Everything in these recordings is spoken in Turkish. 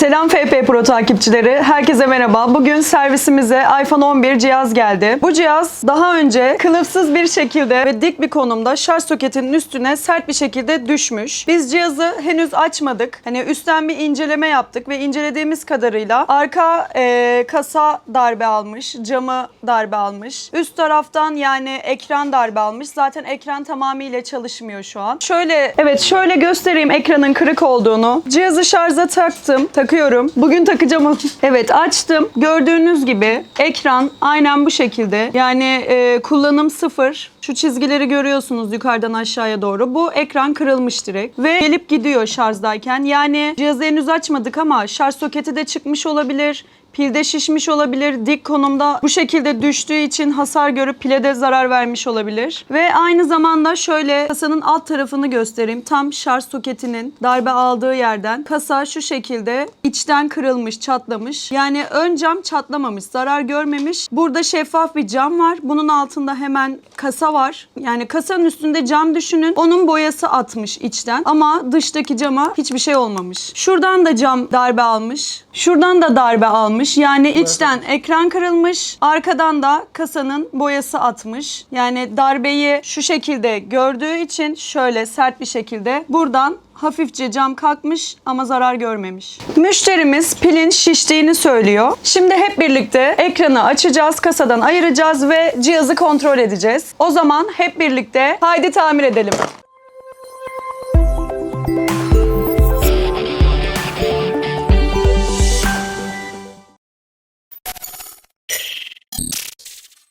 Selam FP Pro takipçileri. Herkese merhaba. Bugün servisimize iPhone 11 cihaz geldi. Bu cihaz daha önce kılıfsız bir şekilde ve dik bir konumda şarj soketinin üstüne sert bir şekilde düşmüş. Biz cihazı henüz açmadık. Hani üstten bir inceleme yaptık ve incelediğimiz kadarıyla arka e, kasa darbe almış, camı darbe almış. Üst taraftan yani ekran darbe almış. Zaten ekran tamamıyla çalışmıyor şu an. Şöyle evet şöyle göstereyim ekranın kırık olduğunu. Cihazı şarja taktım. Takıyorum. Bugün takacağım. Evet açtım. Gördüğünüz gibi ekran aynen bu şekilde. Yani e, kullanım sıfır. Şu çizgileri görüyorsunuz yukarıdan aşağıya doğru. Bu ekran kırılmış direkt. Ve gelip gidiyor şarjdayken. Yani cihazı henüz açmadık ama şarj soketi de çıkmış olabilir. Pilde şişmiş olabilir. Dik konumda bu şekilde düştüğü için hasar görüp pile de zarar vermiş olabilir. Ve aynı zamanda şöyle kasanın alt tarafını göstereyim. Tam şarj soketinin darbe aldığı yerden kasa şu şekilde içten kırılmış, çatlamış. Yani ön cam çatlamamış, zarar görmemiş. Burada şeffaf bir cam var. Bunun altında hemen kasa var. Yani kasanın üstünde cam düşünün. Onun boyası atmış içten. Ama dıştaki cama hiçbir şey olmamış. Şuradan da cam darbe almış. Şuradan da darbe almış. Yani içten ekran kırılmış. Arkadan da kasanın boyası atmış. Yani darbeyi şu şekilde gördüğü için şöyle sert bir şekilde buradan hafifçe cam kalkmış ama zarar görmemiş. Müşterimiz pilin şiştiğini söylüyor. Şimdi hep birlikte ekranı açacağız, kasadan ayıracağız ve cihazı kontrol edeceğiz. O zaman hep birlikte haydi tamir edelim.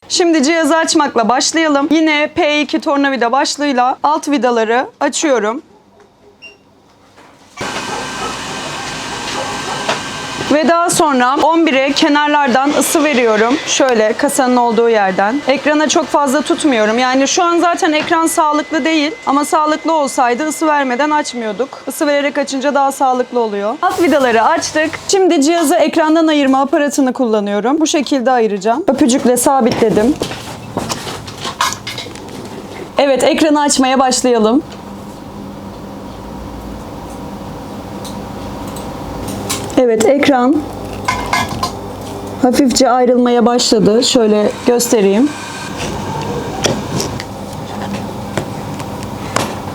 Şimdi cihazı açmakla başlayalım. Yine P2 tornavida başlığıyla alt vidaları açıyorum. Ve daha sonra 11'e kenarlardan ısı veriyorum. Şöyle kasanın olduğu yerden. Ekrana çok fazla tutmuyorum. Yani şu an zaten ekran sağlıklı değil. Ama sağlıklı olsaydı ısı vermeden açmıyorduk. Isı vererek açınca daha sağlıklı oluyor. Alt vidaları açtık. Şimdi cihazı ekrandan ayırma aparatını kullanıyorum. Bu şekilde ayıracağım. Öpücükle sabitledim. Evet ekranı açmaya başlayalım. Evet ekran hafifçe ayrılmaya başladı. Şöyle göstereyim.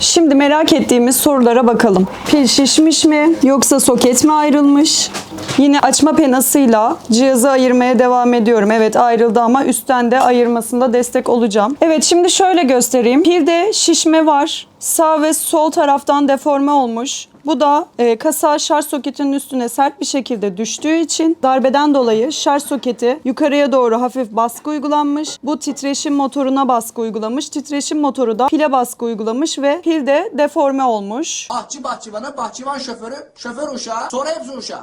Şimdi merak ettiğimiz sorulara bakalım. Pil şişmiş mi yoksa soket mi ayrılmış? Yine açma penasıyla cihazı ayırmaya devam ediyorum. Evet ayrıldı ama üstten de ayırmasında destek olacağım. Evet şimdi şöyle göstereyim. Pilde şişme var. Sağ ve sol taraftan deforme olmuş. Bu da e, kasa şarj soketinin üstüne sert bir şekilde düştüğü için darbeden dolayı şarj soketi yukarıya doğru hafif baskı uygulanmış. Bu titreşim motoruna baskı uygulamış. Titreşim motoru da pile baskı uygulamış ve pil de deforme olmuş. Ahçı bahçıvanı, bahçıvan şoförü, şoför uşağı, sonra hepsi uşağı.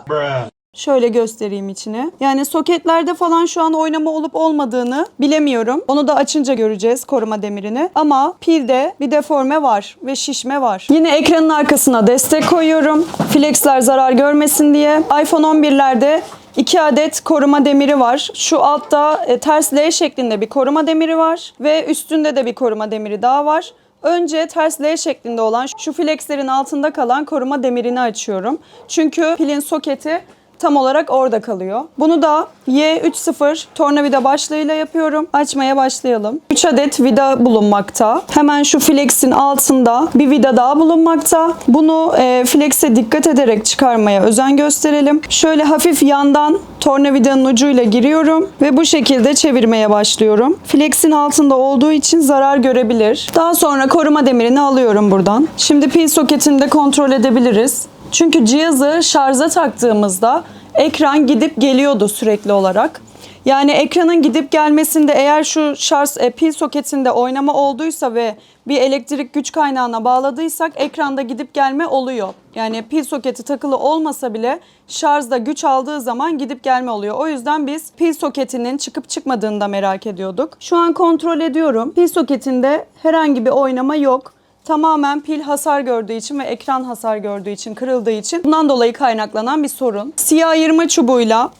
Şöyle göstereyim içini. Yani soketlerde falan şu an oynama olup olmadığını bilemiyorum. Onu da açınca göreceğiz koruma demirini. Ama pilde bir deforme var ve şişme var. Yine ekranın arkasına destek koyuyorum. Flexler zarar görmesin diye. iPhone 11'lerde 2 adet koruma demiri var. Şu altta e, ters L şeklinde bir koruma demiri var ve üstünde de bir koruma demiri daha var. Önce ters L şeklinde olan şu flexlerin altında kalan koruma demirini açıyorum. Çünkü pilin soketi tam olarak orada kalıyor. Bunu da Y30 tornavida başlığıyla yapıyorum. Açmaya başlayalım. 3 adet vida bulunmakta. Hemen şu flexin altında bir vida daha bulunmakta. Bunu e, flex'e dikkat ederek çıkarmaya özen gösterelim. Şöyle hafif yandan tornavidanın ucuyla giriyorum ve bu şekilde çevirmeye başlıyorum. Flex'in altında olduğu için zarar görebilir. Daha sonra koruma demirini alıyorum buradan. Şimdi pil soketini de kontrol edebiliriz. Çünkü cihazı şarja taktığımızda ekran gidip geliyordu sürekli olarak. Yani ekranın gidip gelmesinde eğer şu şarj e, pil soketinde oynama olduysa ve bir elektrik güç kaynağına bağladıysak ekranda gidip gelme oluyor. Yani pil soketi takılı olmasa bile şarjda güç aldığı zaman gidip gelme oluyor. O yüzden biz pil soketinin çıkıp çıkmadığını da merak ediyorduk. Şu an kontrol ediyorum. Pil soketinde herhangi bir oynama yok tamamen pil hasar gördüğü için ve ekran hasar gördüğü için, kırıldığı için bundan dolayı kaynaklanan bir sorun. Siyah ayırma çubuğuyla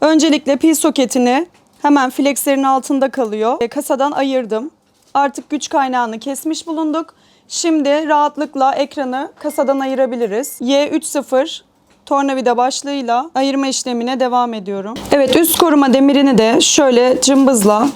öncelikle pil soketini hemen flexlerin altında kalıyor. E, kasadan ayırdım. Artık güç kaynağını kesmiş bulunduk. Şimdi rahatlıkla ekranı kasadan ayırabiliriz. Y30 tornavida başlığıyla ayırma işlemine devam ediyorum. Evet üst koruma demirini de şöyle cımbızla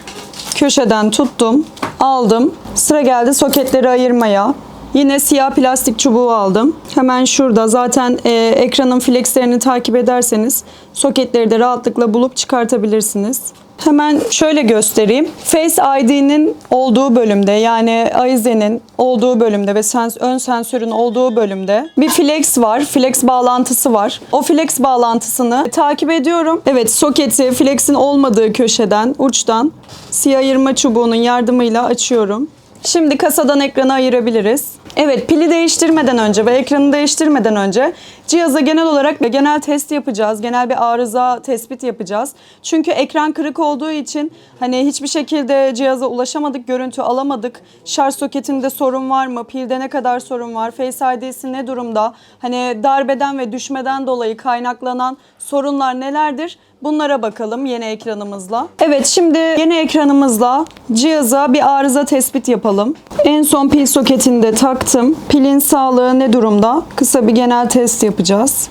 köşeden tuttum, aldım. Sıra geldi soketleri ayırmaya. Yine siyah plastik çubuğu aldım. Hemen şurada zaten e, ekranın flexlerini takip ederseniz soketleri de rahatlıkla bulup çıkartabilirsiniz. Hemen şöyle göstereyim. Face ID'nin olduğu bölümde yani Aize'nin olduğu bölümde ve sens ön sensörün olduğu bölümde bir flex var. Flex bağlantısı var. O flex bağlantısını takip ediyorum. Evet soketi flex'in olmadığı köşeden, uçtan siyah ayırma çubuğunun yardımıyla açıyorum. Şimdi kasadan ekranı ayırabiliriz. Evet pili değiştirmeden önce ve ekranı değiştirmeden önce cihaza genel olarak ve genel test yapacağız. Genel bir arıza tespit yapacağız. Çünkü ekran kırık olduğu için hani hiçbir şekilde cihaza ulaşamadık, görüntü alamadık. Şarj soketinde sorun var mı? Pilde ne kadar sorun var? Face ID'si ne durumda? Hani darbeden ve düşmeden dolayı kaynaklanan sorunlar nelerdir? Bunlara bakalım yeni ekranımızla. Evet şimdi yeni ekranımızla cihaza bir arıza tespit yapalım. En son pil soketini de taktım. Pilin sağlığı ne durumda? Kısa bir genel test yapacağız.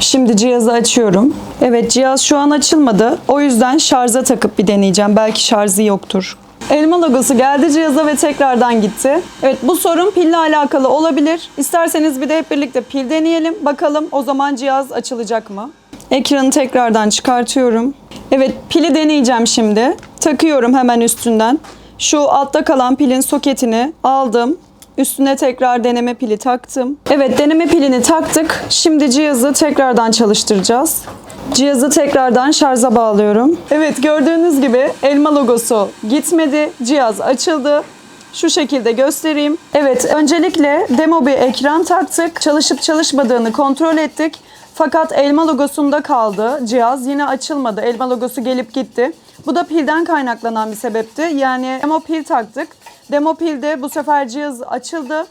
Şimdi cihazı açıyorum. Evet cihaz şu an açılmadı. O yüzden şarja takıp bir deneyeceğim. Belki şarjı yoktur. Elma logosu geldi cihaza ve tekrardan gitti. Evet bu sorun pille alakalı olabilir. İsterseniz bir de hep birlikte pil deneyelim. Bakalım o zaman cihaz açılacak mı? Ekranı tekrardan çıkartıyorum. Evet pili deneyeceğim şimdi. Takıyorum hemen üstünden. Şu altta kalan pilin soketini aldım. Üstüne tekrar deneme pili taktım. Evet deneme pilini taktık. Şimdi cihazı tekrardan çalıştıracağız. Cihazı tekrardan şarja bağlıyorum. Evet gördüğünüz gibi elma logosu gitmedi. Cihaz açıldı. Şu şekilde göstereyim. Evet öncelikle demo bir ekran taktık. Çalışıp çalışmadığını kontrol ettik. Fakat elma logosunda kaldı cihaz. Yine açılmadı. Elma logosu gelip gitti. Bu da pilden kaynaklanan bir sebepti. Yani demo pil taktık. Demo pilde bu sefer cihaz açıldı.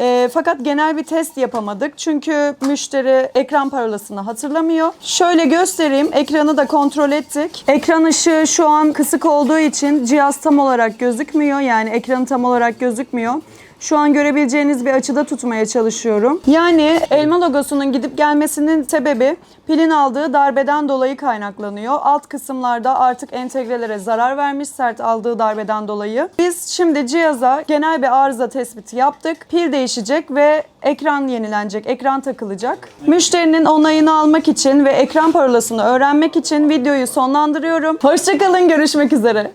E, fakat genel bir test yapamadık. Çünkü müşteri ekran parolasını hatırlamıyor. Şöyle göstereyim. Ekranı da kontrol ettik. Ekran ışığı şu an kısık olduğu için cihaz tam olarak gözükmüyor. Yani ekranı tam olarak gözükmüyor. Şu an görebileceğiniz bir açıda tutmaya çalışıyorum. Yani elma logosunun gidip gelmesinin sebebi pilin aldığı darbeden dolayı kaynaklanıyor. Alt kısımlarda artık entegrelere zarar vermiş sert aldığı darbeden dolayı. Biz şimdi cihaza genel bir arıza tespiti yaptık. Pil değişecek ve ekran yenilenecek, ekran takılacak. Müşterinin onayını almak için ve ekran parolasını öğrenmek için videoyu sonlandırıyorum. Hoşçakalın, görüşmek üzere.